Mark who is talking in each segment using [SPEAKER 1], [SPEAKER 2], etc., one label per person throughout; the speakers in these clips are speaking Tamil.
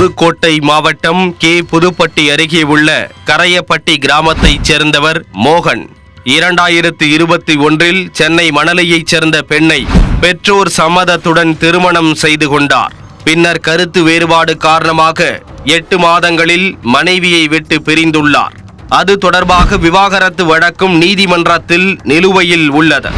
[SPEAKER 1] புதுக்கோட்டை மாவட்டம் கே. புதுப்பட்டி அருகே உள்ள கரையப்பட்டி கிராமத்தைச் சேர்ந்தவர் மோகன். இரண்டாயிரத்து இருபத்தி ஒன்றில் சென்னை மணலியைச் சேர்ந்த பெண்ணை பெற்றோர் சம்மதத்துடன் திருமணம் செய்து கொண்டார். பின்னர் கருத்து வேறுபாடு காரணமாக எட்டு மாதங்களில் மனைவியை விட்டு பிரிந்துள்ளார். அது தொடர்பாக விவாகரத்து வழக்கும் நீதிமன்றத்தில் நிலுவையில் உள்ளது.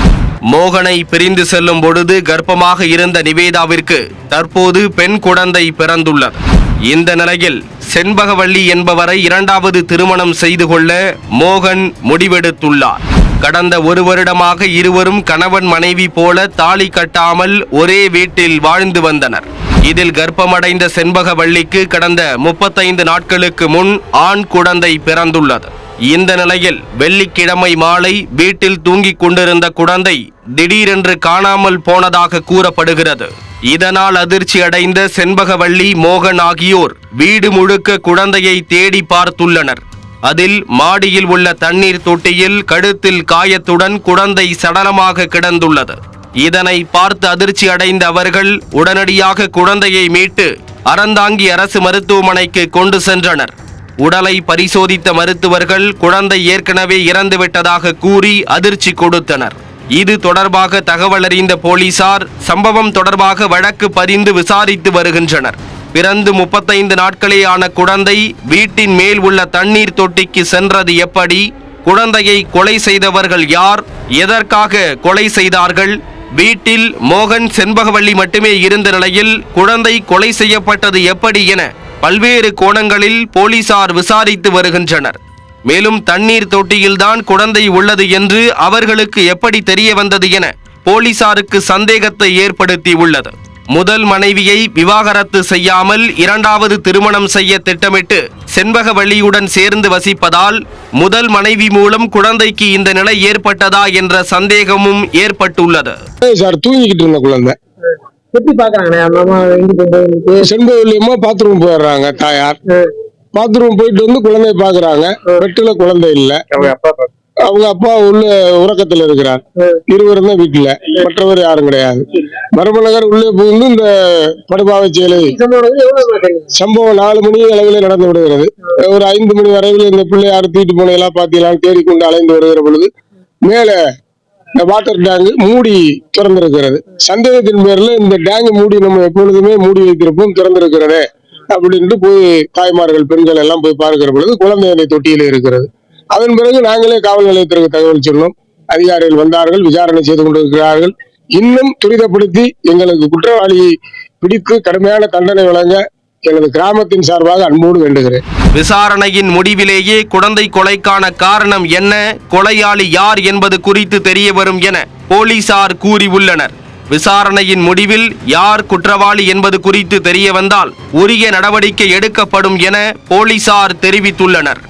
[SPEAKER 1] மோகனை பிரிந்து செல்லும் பொழுது கர்ப்பமாக இருந்த நிவேதாவிற்கு தற்போது பெண் குழந்தை பிறந்துள்ளது. இந்த நிலையில் செண்பகவள்ளி என்பவரை இரண்டாவது திருமணம் செய்து கொள்ள மோகன் முடிவெடுத்துள்ளார். கடந்த ஒரு வருடமாக இருவரும் கணவன் மனைவி போல தாலி கட்டாமல் ஒரே வீட்டில் வாழ்ந்து வந்தனர். இதில் கர்ப்பமடைந்த செண்பகவள்ளிக்கு கடந்த முப்பத்தைந்து நாட்களுக்கு முன் ஆண் குழந்தை பிறந்துள்ளது. இந்த நிலையில் வெள்ளிக்கிழமை மாலை வீட்டில் தூங்கிக் கொண்டிருந்த குழந்தை திடீரென்று காணாமல் போனதாக கூறப்படுகிறது. இதனால் அதிர்ச்சி அடைந்த செண்பகவள்ளி மோகன் ஆகியோர் வீடு முழுக்க குழந்தையை தேடி பார்த்துள்ளனர். அதில் மாடியில் உள்ள தண்ணீர் தொட்டியில் கழுத்தில் காயத்துடன் குழந்தை சடலமாக கிடந்துள்ளது. இதனை பார்த்து அதிர்ச்சி அடைந்த அவர்கள் உடனடியாக குழந்தையை மீட்டு அறந்தாங்கி அரசு மருத்துவமனைக்கு கொண்டு சென்றனர். உடலை பரிசோதித்த மருத்துவர்கள் குழந்தை ஏற்கனவே இறந்துவிட்டதாக கூறி அதிர்ச்சி கொடுத்தனர். இது தொடர்பாக தகவல் அறிந்த போலீசார் சம்பவம் தொடர்பாக வழக்கு பதிந்து விசாரித்து வருகின்றனர். பிறந்து முப்பத்தைந்து நாட்களே ஆன குழந்தை வீட்டின் மேல் உள்ள தண்ணீர் தொட்டிக்கு சென்றது எப்படி? குழந்தையை கொலை செய்தவர்கள் யார்? எதற்காக கொலை செய்தார்கள்? வீட்டில் மோகன் செண்பகவள்ளி மட்டுமே இருந்த நிலையில் குழந்தை கொலை செய்யப்பட்டது எப்படி என பல்வேறு கோணங்களில் போலீசார் விசாரித்து வருகின்றனர். மேலும் தண்ணீர் தொட்டியில்தான் குழந்தை உள்ளது என்று அவர்களுக்கு எப்படி தெரிய வந்தது என போலீசாருக்கு சந்தேகத்தை ஏற்படுத்தி உள்ளது. முதல் மனைவியை விவாகரத்து செய்யாமல் இரண்டாவது திருமணம் செய்ய திட்டமிட்டு செண்பகவள்ளியுடன் சேர்ந்து வசிப்பதால் முதல் மனைவி மூலம் குழந்தைக்கு இந்த நிலை ஏற்பட்டதா என்ற சந்தேகமும் ஏற்பட்டுள்ளது.
[SPEAKER 2] சார் தூங்கிக்கிட்டு இருந்த குழந்தை.
[SPEAKER 3] எப்படி அம்மா போயிட்டு
[SPEAKER 2] செண்பகவல்லியம்மா பாத்ரூம் போயிடுறாங்க தாயார். பாத்ரூம் போயிட்டு வந்து குழந்தைய பாக்குறாங்க பெட்டுல குழந்தை இல்ல. அவங்க அப்பா உள்ள உறக்கத்துல இருக்கிறார். இருவரும் தான் வீட்டுல மற்றவர் யாரும் கிடையாது. மரபநகர் உள்ளே புகுந்து இந்த படுபாவை செயலை
[SPEAKER 3] சம்பவம்
[SPEAKER 2] நாலு மணி அளவில் நடந்து விடுகிறது. ஒரு ஐந்து மணி வரைவில் இந்த பிள்ளையார் தூக்கிட்டு போனதெல்லாம் பார்த்தீங்களான்னு தேடிக்கொண்டு அலைந்து வருகிற பொழுது மேல இந்த வாட்டர் டேங்க் மூடி திறந்திருக்கிறது. சந்தேகத்தின் பேர்ல இந்த டேங்க் மூடி நம்ம எப்பொழுதுமே மூடி வைத்திருப்போம் திறந்திருக்கிறதே. அப்படின்ட்டு போய் தாய்மார்கள் பெண்கள் எல்லாம் போய் பார்க்கிற பொழுது குழந்தை அந்த தொட்டியில இருக்கிறது. அதன் பிறகு நாங்களே காவல் நிலையத்திற்கு தகவல் சொன்னோம். அதிகாரிகள் வந்தார்கள் விசாரணை செய்து கொண்டிருக்கிறார்கள். இன்னும் துரிதப்படுத்தி எங்களுக்கு குற்றவாளியை பிடித்து கடுமையான தண்டனை வழங்க எனது கிராமத்தின் சார்பாக அன்போடு வேண்டுகிறேன்.
[SPEAKER 1] விசாரணையின் முடிவிலேயே குழந்தை கொலைக்கான காரணம் என்ன கொலையாளி யார் என்பது குறித்து தெரிய வரும் என போலீசார் கூறியுள்ளனர் விசாரணையின் முடிவில் யார் குற்றவாளி என்பது குறித்து தெரியவந்தால் உரிய நடவடிக்கை எடுக்கப்படும் என போலீசார் தெரிவித்துள்ளனர்.